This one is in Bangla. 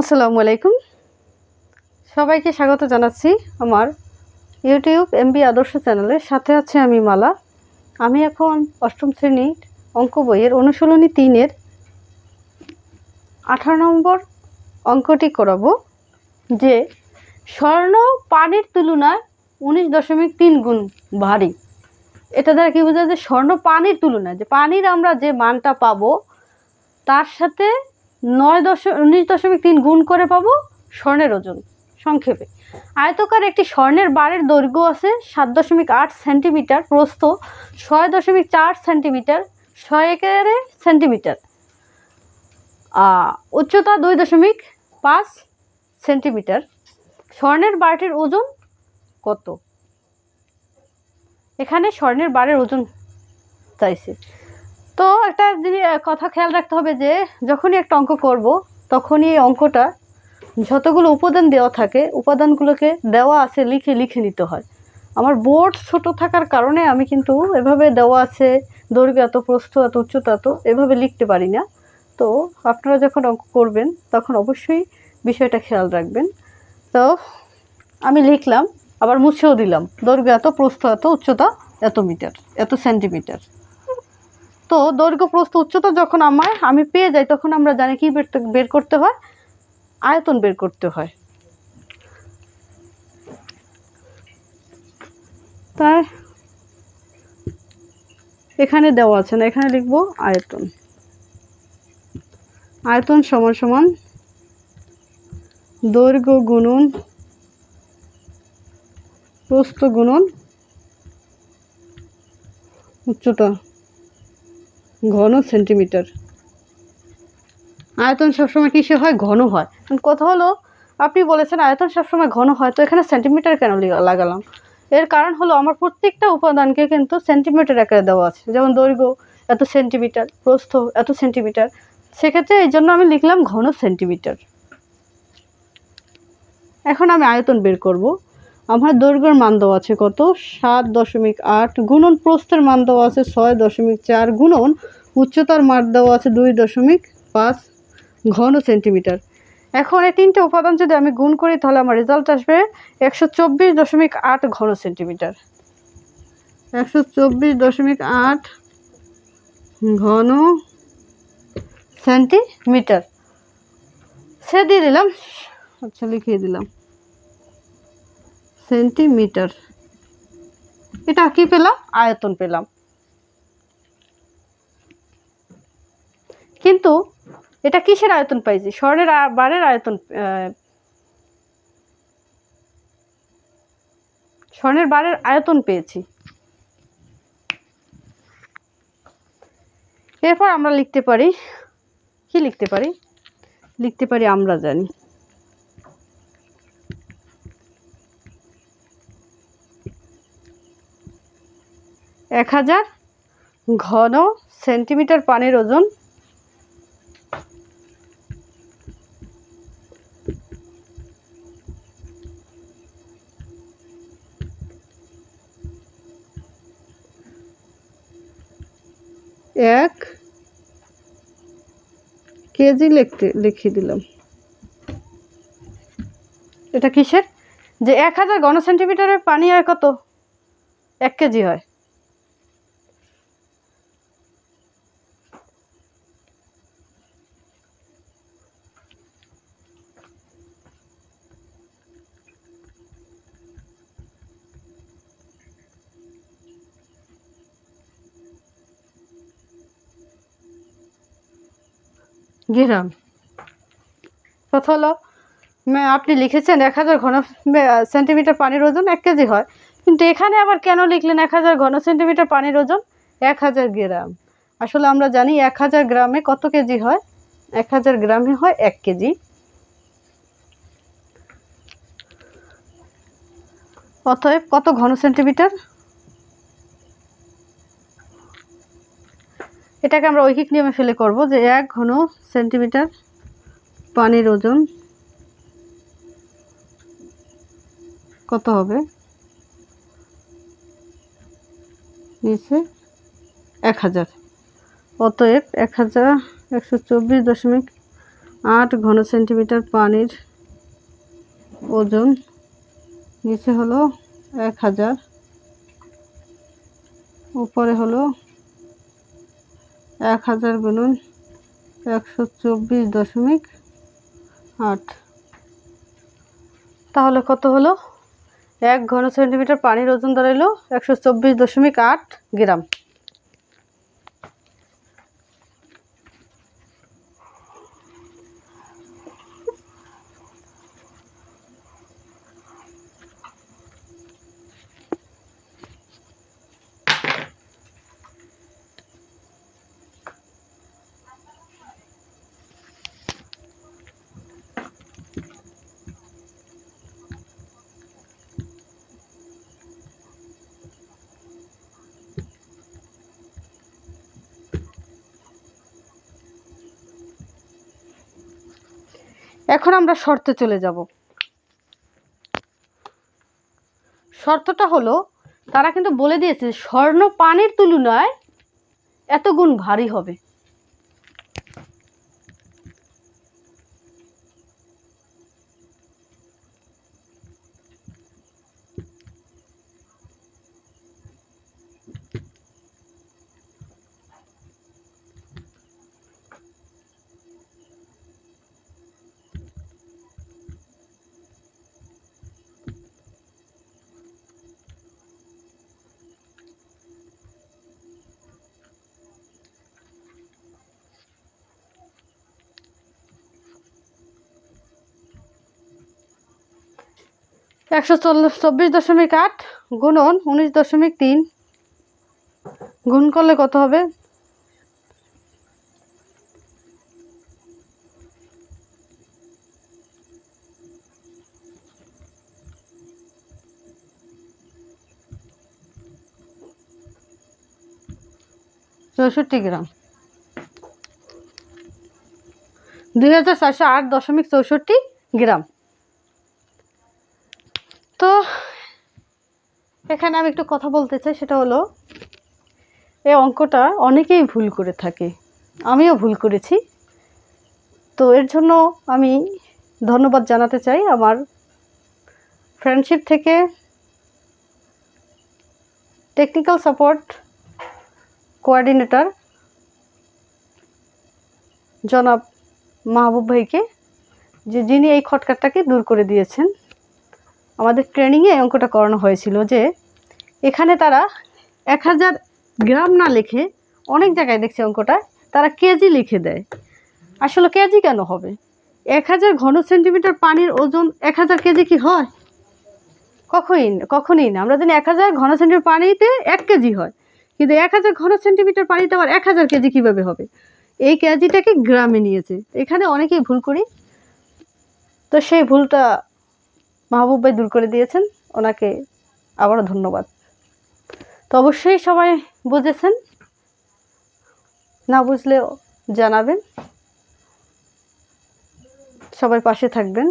আসসালামু আলাইকুম। সবাইকে স্বাগত জানাচ্ছি আমার ইউটিউব এমবি আদর্শ চ্যানেলের সাথে আছে আমি মালা। আমি এখন অষ্টম শ্রেণির অঙ্ক বইয়ের অনুশীলনী তিনের আঠারো নম্বর অঙ্কটি করাবো, যে স্বর্ণ পানির তুলনায় উনিশ দশমিক তিন গুণ ভারী। এটা দ্বারা কী বোঝায় যে স্বর্ণ পানির তুলনায়, যে পানির আমরা যে মানটা পাবো, তার সাথে নয় দশ উনিশ দশমিক তিন গুণ করে পাবো স্বর্ণের ওজন, সংক্ষেপে। আয়তকার একটি স্বর্ণের বারের দৈর্ঘ্য আছে সাত দশমিক আট সেন্টিমিটার, প্রস্থ ছয় দশমিক চার সেন্টিমিটার, ছয় একেরে সেন্টিমিটার। উচ্চতা দুই দশমিক পাঁচ সেন্টিমিটার। স্বর্ণের বারটির ওজন কত? এখানে স্বর্ণের বারের ওজন চাইছে। তো একটা কথা খেয়াল রাখতে হবে যে, যখনই একটা অঙ্ক করব, তখনই এই অঙ্কটা যতগুলো উপাদান দেওয়া থাকে, উপাদানগুলোকে দেওয়া আছে লিখে লিখে নিতে হয়। আমার বোর্ড ছোট থাকার কারণে আমি কিন্তু এভাবে দেওয়া আছে, দৈর্ঘ্য এত, প্রস্থ এত, উচ্চতা এত, এভাবে লিখতে পারি না। তো আপনারা যখন অঙ্ক করবেন, তখন অবশ্যই বিষয়টা খেয়াল রাখবেন। তো আমি লিখলাম, আবার মুছেও দিলাম, দৈর্ঘ্য এত, প্রস্থ এত, উচ্চতা এত মিটার, এত সেন্টিমিটার। তো দৈর্ঘ্য প্রস্থ উচ্চতা যখন আমার, আমি পেয়ে যাই, তখন আমরা জানি কি বের বের করতে হয়? আয়তন বের করতে হয়। তাই এখানে দেওয়া আছে না, এখানে লিখব আয়তন। আয়তন সমান সমান দৈর্ঘ্য গুণন প্রস্থ গুণন উচ্চতা। ঘন সেন্টিমিটার আয়তন সবসময় কিসে হয়? ঘন হয়। কথা হলো, আপনি বলেছেন আয়তন সবসময় ঘন হয়, তো এখানে সেন্টিমিটার কেন লাগালাম? এর কারণ হলো আমার প্রত্যেকটা উপাদানকে কিন্তু সেন্টিমিটার আকারে দেওয়া আছে। যেমন দৈর্ঘ্য, এত সেন্টিমিটার প্রস্থ, এত সেন্টিমিটার সেক্ষেত্রে এই জন্য আমি লিখলাম ঘন সেন্টিমিটার এখন আমি আয়তন বের করব। আমার দৈর্ঘ্যের মান দেওয়া আছে কত? সাত দশমিক আট গুণন প্রস্থের মান দেওয়া আছে ছয় দশমিক চার গুণন উচ্চতার মান দেওয়া আছে দুই দশমিক পাঁচ ঘন সেন্টিমিটার। এখন এই তিনটে উপাদান যদি আমি গুণ করি, তাহলে আমার রেজাল্ট আসবে একশো চব্বিশ দশমিক আট ঘন সেন্টিমিটার। একশো চব্বিশ দশমিক আট ঘন সেন্টিমিটার। সে দিয়ে দিলাম আচ্ছা লিখিয়ে দিলাম। সেন্টিমিটার। এটা কি পেলাম? আয়তন পেলাম। কিন্তু এটা কিসের আয়তন পাইছি? স্বর্ণের বারের আয়তন স্বর্ণের বারের আয়তন পেয়েছি। এরপর আমরা লিখতে পারি, কি লিখতে পারি? লিখতে পারি আমরা জানি। এক হাজার ঘন সেন্টিমিটার পানির ওজন। এক কেজি লিখতে, লিখিয়ে দিলাম। এটা কিসের? যে এক হাজার ঘন সেন্টিমিটারের পানি আর কত? এক কেজি হয়। গ্রাম কথা হলো আপনি লিখেছেন এক হাজার ঘন সেন্টিমিটার পানির ওজন এক কেজি হয়। কিন্তু এখানে আবার কেন লিখলেন এক হাজার ঘন সেন্টিমিটার পানির ওজন? এক হাজার গ্রাম। আসলে আমরা জানি এক হাজার গ্রামে কত কেজি হয়? এক হাজার গ্রামে হয় এক কেজি। অতএব কত ঘন সেন্টিমিটার এটাকে আমরা ঐকিক নিয়মে ফেলে করব যে এক ঘন সেন্টিমিটার পানির ওজন কত হবে? নিচে এক হাজার। অতএব এক হাজার একশো চব্বিশ দশমিক আট ঘন সেন্টিমিটার পানির ওজন নিচে হলো এক হাজার। উপরে হলো এক হাজার গুণন একশো চব্বিশ দশমিক আট। তাহলে কত হলো? এক ঘন সেন্টিমিটার পানির ওজন দাঁড়াইলো একশো চব্বিশ দশমিক আট গ্রাম। এখন আমরা শর্তে চলে যাব। শর্তটা হলো, তারা কিন্তু বলে দিয়েছে, স্বর্ণ পানের তুলনায় এত গুণ ভারী হবে। একশো চব্বিশ দশমিক আট গুণন উনিশ দশমিক তিন। গুণ করলে কত হবে? চৌষট্টি গ্রাম। দুই হাজার চারশো আট দশমিক চৌষট্টি গ্রাম। তো এখানে আমি একটু কথা বলতে চাই, সেটা হলো এই অঙ্কটা অনেকেই ভুল করে থাকে, আমিও ভুল করেছি। তো এর জন্য আমি ধন্যবাদ জানাতে চাই আমার ফ্রেন্ডশিপ থেকে টেকনিক্যাল সাপোর্ট কোঅর্ডিনেটর জনাব মাহবুব ভাইকে, যে যিনি এই খটকাটাকে দূর করে দিয়েছেন। আমাদের ট্রেনিংয়ে অঙ্কটা করানো হয়েছিল যে এখানে তারা এক হাজার গ্রাম না লিখে অনেক জায়গায় দেখছি অঙ্কটা, তারা কেজি লিখে দেয়। আসলে কেজি কেন হবে? এক হাজার ঘন সেন্টিমিটার পানির ওজন এক হাজার কেজি কি হয়? কখনই কখনই না। আমরা জানি এক হাজার ঘন সেন্টিমিটার পানিতে এক কেজি হয়। কিন্তু এক হাজার ঘন সেন্টিমিটার পানিতে আবার এক হাজার কেজি কীভাবে হবে? এই কেজিটাকে গ্রামে নিয়েছে। এখানে অনেকেই ভুল করি। তো সেই ভুলটা মাহবুব ভাই দূর করে দিয়েছেন, ওনাকে আবারও ধন্যবাদ। তো অবশ্যই সবাই বুঝেছেন, না বুঝলেও জানাবেন। সবাই পাশে থাকবেন।